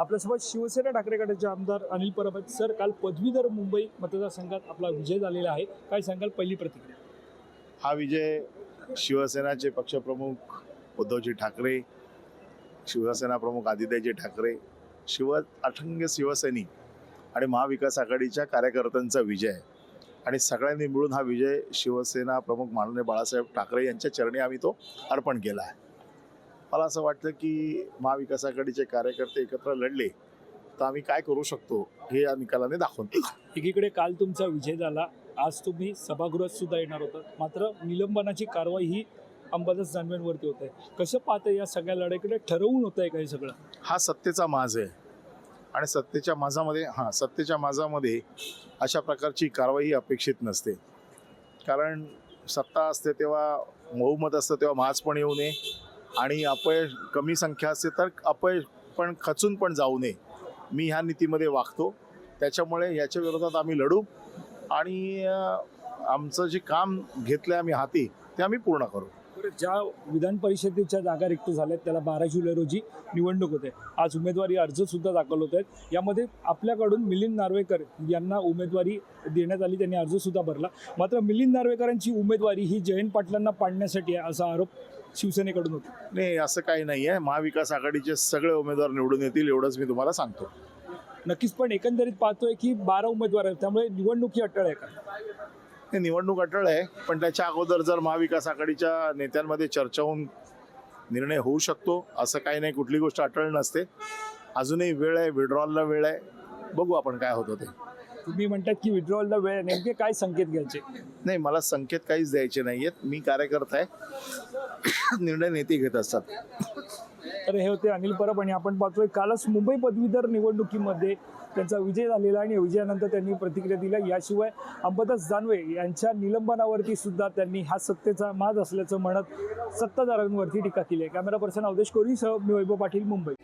आपल्यासोबत शिवसेना ठाकरे गटाचे आमदार अनिल परब सर काल पदवीधर मुंबई मतदारसंघात आपला विजय झालेला आहे. काय सांगाल पहिली प्रतिक्रिया? हा विजय शिवसेनाचे पक्षप्रमुख उद्धवजी ठाकरे शिवसेना प्रमुख आदित्यजी ठाकरे शिव अठंग शिवसैनिक आणि महाविकास आघाडीच्या कार्यकर्त्यांचा विजय आहे. आणि सगळ्यांनी मिळून हा विजय शिवसेना प्रमुख माननीय बाळासाहेब ठाकरे यांच्या चरणी आम्ही तो अर्पण केला आहे. मला असं वाटतं की महाविकास आघाडीचे कार्यकर्ते एकत्र लढले तर आम्ही काय करू शकतो हे या निकालाने दाखवून एकीकडे काल तुमचा विजय झाला आज तुम्ही सभागृहात सुद्धा येणार होता. मात्र निलंबनाची कारवाई ही अंबादास दानवेंवरती होत आहे. कसं पाहतं या सगळ्या लढाईकडे ठरवून होत आहे का हे सगळं? हा सत्तेचा माज आहे. आणि सत्तेच्या माझामध्ये हां सत्तेच्या माझामध्ये अशा प्रकारची कारवाई अपेक्षित नसते. कारण सत्ता असते तेव्हा बहुमत असतं तेव्हा माज पण येऊ नये. आणि अपयश कमी संख्या असते तर अपयश पण खचून पण जाऊ नये. मी ह्या नीतीमध्ये वागतो. त्याच्यामुळे याच्या विरोधात आम्ही लढू आणि आमचं जे काम घेतलं आम्ही हाती ते आम्ही पूर्ण करू. ज्या विधान परिषदेच्या जागा रिक्त झाल्यात त्याला बारा जुलै रोजी निवडणूक होते. आज उमेदवारी अर्ज सुद्धा दाखल होत आहेत. यामध्ये आपल्याकडून मिलिंद नार्वेकर यांना उमेदवारी देण्यात आली त्यांनी अर्ज सुद्धा भरला. मात्र मिलिंद नार्वेकरांची उमेदवारी ही जयंत पाटलांना पाडण्यासाठी आहे असा आरोप शिवसेनेकडून होता. नाही असं काही नाही आहे. महाविकास आघाडीचे सगळे उमेदवार निवडून येतील एवढंच मी तुम्हाला सांगतो. नक्कीच पण एकंदरीत पाहतोय की बारा उमेदवार आहेत त्यामुळे निवडणूक ही अटळ आहे का? हे निवडणूक अटळ आहे पण त्याच्या अगोदर जर महाविकास आघाडीच्या नेत्यांमध्ये चर्चा होऊन निर्णय होऊ शकतो असं काही नाही कुठली गोष्ट अटळ नसते. अजूनही वेळ आहे विड्रॉलला वेळ आहे. बघू आपण काय होतं ते. तुम्ही म्हणतात की विड्रॉलला वेळ. नेमके काय संकेत घ्यायचे? नाही मला संकेत काहीच द्यायचे नाही आहेत मी कार्यकर्ता आहे. निर्णय नेते घेत असतात. तर हे होते अनिल परब आणि आपण पाहतोय कालच मुंबई पदवीधर निवडणुकीमध्ये त्यांचा विजय झालेला आणि विजयानंतर त्यांनी प्रतिक्रिया दिल्या. याशिवाय अंबादास दानवे यांच्या निलंबनावरती सुद्धा त्यांनी हा सत्तेचा माज असल्याचं म्हणत सत्ताधाऱ्यांवरती टीका केली आहे. कॅमेरा पर्सन अवधेश कोरीसह मी वैभव पाटील मुंबई.